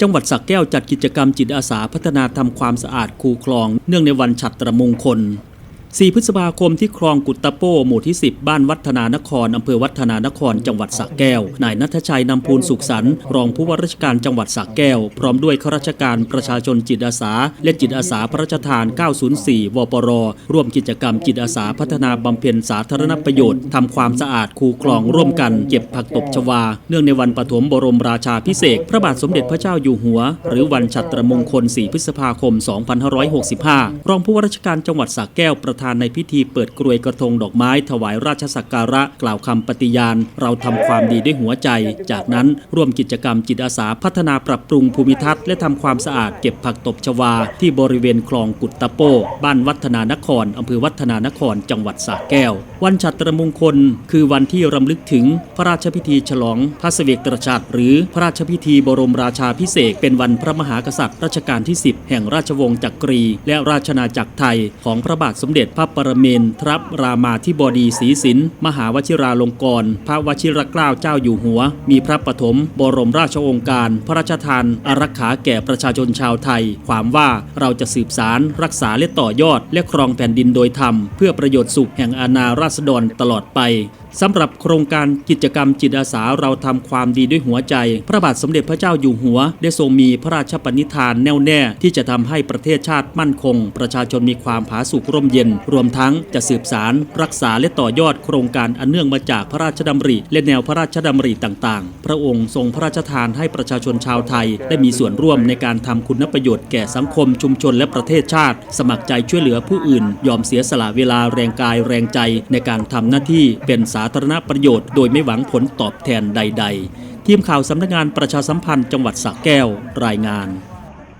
จังหวัดสระแก้วจัดกิจกรรมจิตอาสาพัฒนาทำความสะอาดคูคลอง เนื่องในวันฉัตรมงคล 4 พฤษภาคมที่คลองกุตตะโป้หมู่ที่ 10 บ้านวัฒนานคร อำเภอวัฒนานคร จังหวัดสระแก้ว นายนัทชัยนำพูนสุขสันต์รองผู้ว่าราชการจังหวัดสระแก้ว พร้อมด้วยข้าราชการประชาชนจิตอาสา และจิตอาสาพระราชทาน 904 วปร ร่วมกิจกรรมจิตอาสาพัฒนาบำเพ็ญสาธารณประโยชน์ ทำความสะอาดคูคลองร่วมกันเก็บผักตบชวา เนื่องในวันปฐมบรมราชาพิเศษพระบาทสมเด็จพระเจ้าอยู่หัว หรือวันฉัตรมงคล 4 พฤษภาคม 2565 รองผู้ว่าราชการจังหวัดสระแก้วประธานในพิธีเปิดกรวยกระทงดอกไม้ ถวายราชสักการะกล่าวคำปฏิญาณ เราทำความดีด้วยหัวใจ จากนั้นร่วมกิจกรรมจิตอาสาพัฒนาปรับปรุงภูมิทัศน์และทำความสะอาดเก็บผักตบชวา ที่บริเวณคลองกุตตะโป้ บ้านวัฒนานครอำเภอวัฒนานคร จังหวัดสระแก้ว วันฉัตรมงคล คือวันที่รำลึกถึงพระราชพิธีฉลองพระเสวกตรชัดหรือพระราชพิธีบรมราชาพิเศษเป็นวันพระมหากษัตริย์รัชกาลที่ 10 แห่งราชวงศ์จักรี และราชนาจักรไทยของพระบาทสมเด็จพระปรเมนทรรามาธิบดีศรีสินมหาวชิราลงกรณ์พระวชิรเกล้าเจ้าอยู่หัว มีพระปฐมบรมราชองค์การ พระราชทานอารักขาแก่ประชาชนชาวไทย ความว่าเราจะสืบสารรักษาและต่อยอด และครองแผ่นดินโดยธรรม เพื่อประโยชน์สุขแห่งอาณาราษฎรตลอดไปสำหรับโครงการกิจกรรมจิตอาสาเราทำความดีด้วยหัวใจ พระบาทสมเด็จพระเจ้าอยู่หัว ได้ทรงมีพระราชปณิธานแน่วแน่ ที่จะทำให้ประเทศชาติมั่นคง ประชาชนมีความผาสุกร่มเย็นรวมทั้งจะสืบสารรักษาและต่อยอดโครงการอันเนื่องมาจากพระราชดำริ และแนวพระราชดำริต่างๆ พระองค์ทรงพระราชทานให้ประชาชนชาวไทย ได้มีส่วนร่วมในการทำคุณประโยชน์แก่สังคมชุมชนและประเทศชาติ สมัครใจช่วยเหลือผู้อื่น ยอมเสียสละเวลาแรงกายแรงใจในการทำหน้าที่เป็นสาธารณประโยชน์ โดยไม่หวังผลตอบแทนใด ๆ ทีมข่าวสำนักงานประชาสัมพันธ์จังหวัดสระแก้วรายงาน